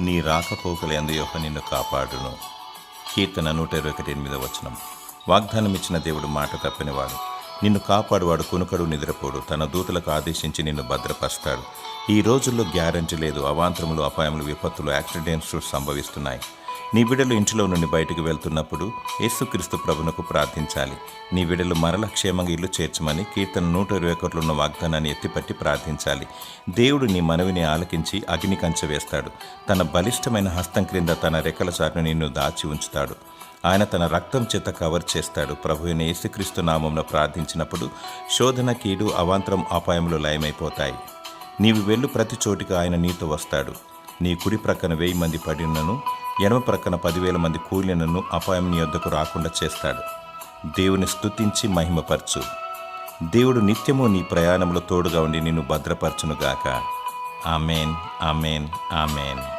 నీ రాకపోకలు ఎందయోహ నిన్ను కాపాడును. కీర్తన నూట ఇరవై ఒకటి ఎనిమిదో వచనం. వాగ్దానం ఇచ్చిన దేవుడు మాట తప్పినవాడు. నిన్ను కాపాడువాడు కునుకడు నిద్రపోడు. తన దూతలకు ఆదేశించి నిన్ను భద్రపరుస్తాడు. ఈ రోజుల్లో గ్యారంటీ లేదు. అవాంతరములు అపాయములు విపత్తులు యాక్సిడెంట్స్ సంభవిస్తున్నాయి. నీ బిడలు ఇంటిలో నుండి బయటకు వెళ్తున్నప్పుడు యేసుక్రీస్తు ప్రభునకు ప్రార్థించాలి. నీ బిడలు మరల క్షేమంగా ఇల్లు చేర్చమని కీర్తన నూట ఇరవై ఒకటిలో ఉన్న వాగ్దానాన్ని ఎత్తిపట్టి ప్రార్థించాలి. దేవుడు నీ మనవిని ఆలకించి అగ్ని కంచె వేస్తాడు. తన బలిష్టమైన హస్తం క్రింద తన రెక్కల చాటును నిన్ను దాచి ఉంచుతాడు. ఆయన తన రక్తం చేత కవర్ చేస్తాడు. ప్రభు అయిన యేసుక్రీస్తు నామంలో ప్రార్థించినప్పుడు శోధన కీడు అవాంతరం అపాయములు లయమైపోతాయి. నీవు వెళ్ళు ప్రతి చోటికి ఆయన నీతో వస్తాడు. నీ కుడి ప్రక్కన వెయ్యి మంది పడినను ఎడమ ప్రక్కన పదివేల మంది కూలినను అపాయం నీ వద్దకు రాకుండా చేస్తాడు. దేవుని స్తుతించి మహిమపరచు. దేవుడు నిత్యము నీ ప్రయాణంలో తోడుగా ఉండి నిన్ను భద్రపరచునుగాక. Amen amen amen.